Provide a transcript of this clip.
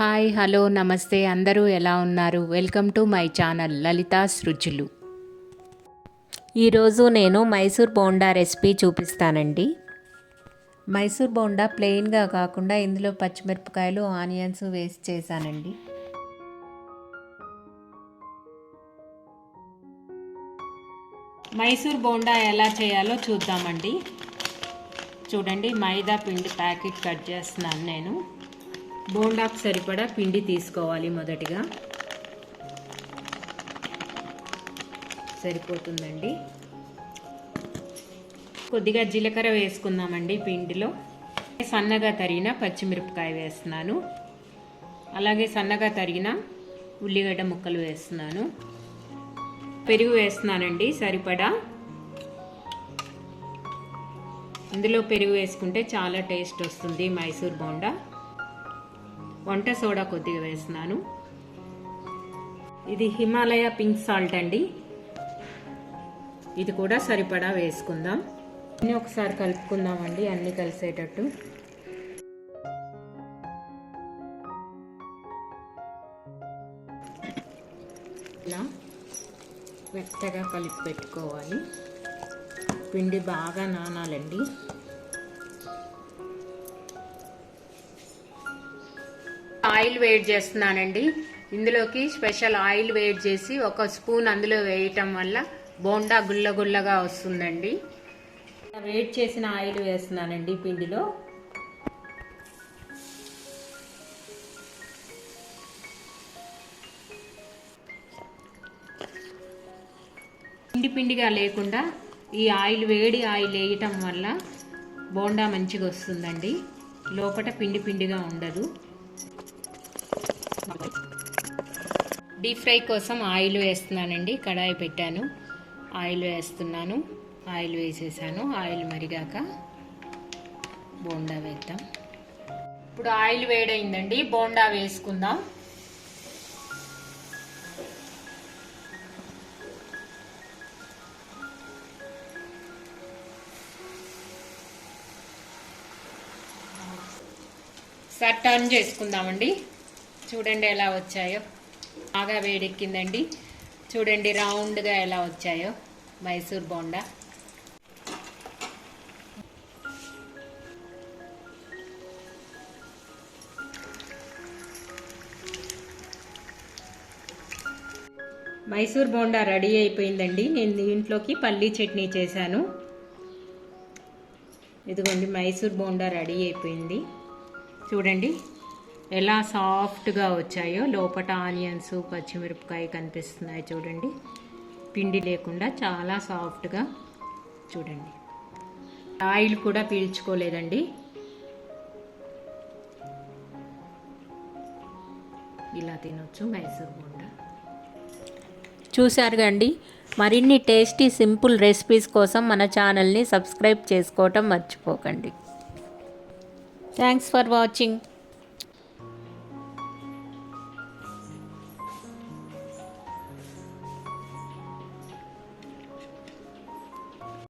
Hi hello నమస్తే అందరూ ఎలా ఉన్నారు? Welcome to my channel Lalitha's రుచులు ఈరోజు నేను మైసూర్ బోండా రెసిపీ చూపిస్తానండి. మైసూర్ బోండా ప్లెయిన్గా కాకుండా ఇందులో పచ్చిమిరపకాయలు ఆనియన్స్ వేసి చేశానండి. మైసూర్ బోండా ఎలా చేయాలో చూద్దామండి. చూడండి మైదా పిండి ప్యాకెట్ కట్ చేస్తున్నాను నేను. బోండాకు సరిపడా పిండి తీసుకోవాలి మొదటిగా. సరిపోతుందండి. కొద్దిగా జీలకర్ర వేసుకుందామండి పిండిలో. సన్నగా తరిగిన పచ్చిమిరపకాయ వేస్తున్నాను. అలాగే సన్నగా తరిగిన ఉల్లిగడ్డ ముక్కలు వేస్తున్నాను. పెరుగు వేస్తున్నానండి సరిపడా. ఇందులో పెరుగు వేసుకుంటే చాలా టేస్ట్ వస్తుంది మైసూర్ బోండా. వంట సోడా కొద్దిగా వేస్తున్నాను. ఇది హిమాలయ పింక్ సాల్ట్ అండి. ఇది కూడా సరిపడా వేసుకుందాం. అన్నీ ఒకసారి కలుపుకుందామండి అన్నీ కలిసేటట్టు. ఇలా మెత్తగా కలిపి పెట్టుకోవాలి. పిండి బాగా నానాలండి. ఆయిల్ వేడి చేస్తున్నానండి. ఇందులోకి స్పెషల్ ఆయిల్ వేడి చేసి ఒక స్పూన్ అందులో వేయటం వల్ల బోండా గుల్ల గుల్లగా వస్తుందండి. వేడి చేసిన ఆయిల్ వేస్తున్నానండి పిండిలో. పిండి పిండిగా లేకుండా ఈ ఆయిల్ వేడి ఆయిల్ వేయటం వల్ల బోండా మంచిగా వస్తుందండి. లోపల పిండి పిండిగా ఉండదు. డీప్ ఫ్రై కోసం ఆయిల్ వేస్తున్నానండి. కడాయి పెట్టాను. ఆయిల్ వేస్తున్నాను. ఆయిల్ వేసేసాను. ఆయిల్ మరిగాక బోండా వేద్దాం. ఇప్పుడు ఆయిల్ వేడైందండి. బోండా వేసుకుందాం. సార్ టర్న్ చేసుకుందామండి. చూడండి ఎలా వచ్చాయో. బాగా వేడెక్కిందండి చూడండి రౌండ్గా ఎలా వచ్చాయో. మైసూర్ బోండా. మైసూర్ బోండా రెడీ అయిపోయిందండి. నేను దీంట్లోకి పల్లీ చట్నీ చేశాను. ఇదిగోండి మైసూర్ బోండా రెడీ అయిపోయింది. చూడండి ఎలా సాఫ్ట్గా వచ్చాయో లోపల ఆనియన్స్ పచ్చిమిరపకాయ కనిపిస్తున్నాయి చూడండి. పిండి లేకుండా చాలా సాఫ్ట్గా చూడండి. ఆయిల్ కూడా పీల్చుకోలేదండి. ఇలా తినొచ్చు మైసూర్ బోండా. చూశారు అండి? మరిన్ని టేస్టీ సింపుల్ రెసిపీస్ కోసం మన ఛానల్ని సబ్స్క్రైబ్ చేసుకోవటం మర్చిపోకండి. Thanks for watching